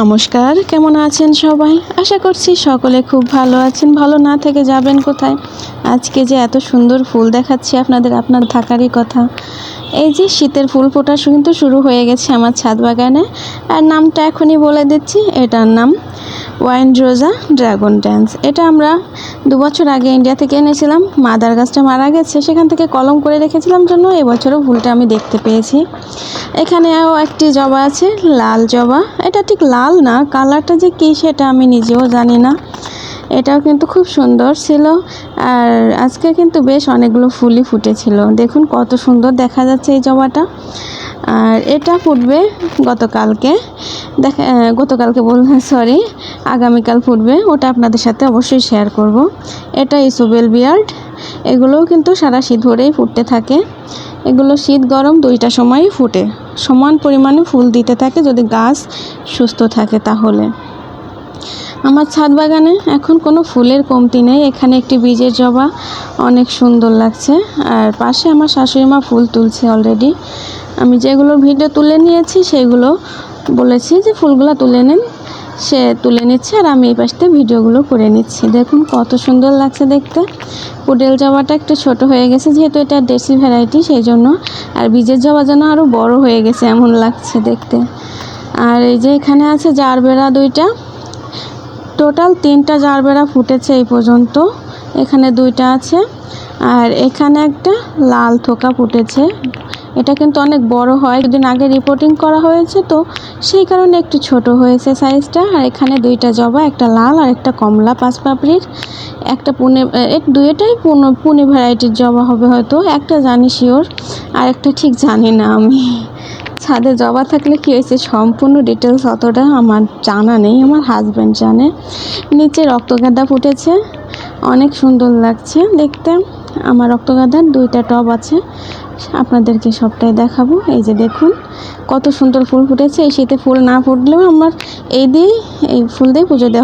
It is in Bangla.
নমস্কার, কেমন আছেন সবাই? আশা করছি সকলে খুব ভালো আছেন। ভালো না থেকে যাবেন কোথায়? আজকে যে এত সুন্দর ফুল দেখাচ্ছি আপনাদের, আপনার থাকারই কথা। এই যে শীতের ফুল ফোটা কিন্তু শুরু হয়ে গেছে আমার ছাদ বাগানে। আর নামটা এখনই বলে দিচ্ছি, এটার নাম ওয়াইন রোজা ড্রাগন ড্যান্স। এটা আমরা দু বছর আগে ইন্ডিয়া থেকে এনেছিলাম। মাদার গাছটা মারা গেছে। সেখান থেকে কলম করে রেখেছিলাম জন্য এবছরও ফুলটা আমি দেখতে পেয়েছি। এখানেও একটি জবা আছে, লাল জবা। এটা ঠিক লাল না, কালারটা যে কী সেটা আমি নিজেও জানি না। এটাও কিন্তু খুব সুন্দর ছিল আর আজকে কিন্তু বেশ অনেকগুলো ফুলই ফুটেছিল। দেখুন কত সুন্দর দেখা যাচ্ছে এই জবাটা। আর এটা ফুটবে গতকালকে। দেখা গতকালকে বল সরি আগামীকাল ফুটবে। ওটা আপনাদের সাথে অবশ্যই শেয়ার করব। এটা ইসোবেল বিয়ার্ড। এগুলোও কিন্তু সারা শীত ধরেই ফুটতে থাকে। এগুলো শীত গরম দুইটা সময়ই ফুটে। সমান পরিমাণে ফুল দিতে থাকে যদি গাছ সুস্থ থাকে তাহলে। আমার ছাদ বাগানে এখন কোনো ফুলের কমতি নেই। এখানে একটি বীজের জবা অনেক সুন্দর লাগছে। আর পাশে আমার শাশুড়ি মা ফুল তুলছে অলরেডি আমি যেগুলো ভিডিও তুলে নিয়েছি, সেগুলো বলেছি যে ফুলগুলো তুলে নিন। সে তুলে নিচ্ছে আর আমি এই পাশতে ভিডিওগুলো করে নিচ্ছি। দেখুন কত সুন্দর লাগছে দেখতে। পুডেল জবাটা একটু ছোট হয়ে গেছে যেহেতু এটা দেশি ভ্যারাইটি সেই জন্য। আর বীজের জবা যেন আরও বড় হয়ে গেছে এমন লাগছে দেখতে। আর এই যে এখানে আছে জারবেরা দুইটা। টোটাল তিনটা জারবেরা ফুটেছে এই পর্যন্ত। এখানে দুইটা আছে। আর এখানে একটা লাল থোকা ফুটেছে। এটা কিন্তু অনেক বড় হয়। দুদিন আগে রিপোর্টিং করা হয়েছে তো, সেই কারণে একটু ছোট হয়েছে সাইজটা আর এখানে দুইটা জবা, একটা লাল আর একটা কমলা পাঁচ পাপড়ির একটা পুনে দুইটাই পুনে পুনে ভ্যারাইটির জবা হবে হয়তো, একটা জানি শিওর আর একটা ঠিক জানি না আমি। ছাদে জবা থাকলে কী হয়েছে? সম্পূর্ণ ডিটেলস অতটা আমার জানা নেই, আমার হাজব্যান্ড জানে। নিচে রক্ত রক্তগাঁদা ফুটেছে, অনেক সুন্দর লাগছে দেখতে। আমার রক্তগাঁদার দুইটা টব আছে। আপনাদেরকে সবটাই দেখাবো। এই যে দেখুন, কত সুন্দর ফুল ফুটেছে। এই শীতে ফুল না ফুটলেও আমার এই দিয়েই এই ফুল দিয়ে পুজো দেওয়া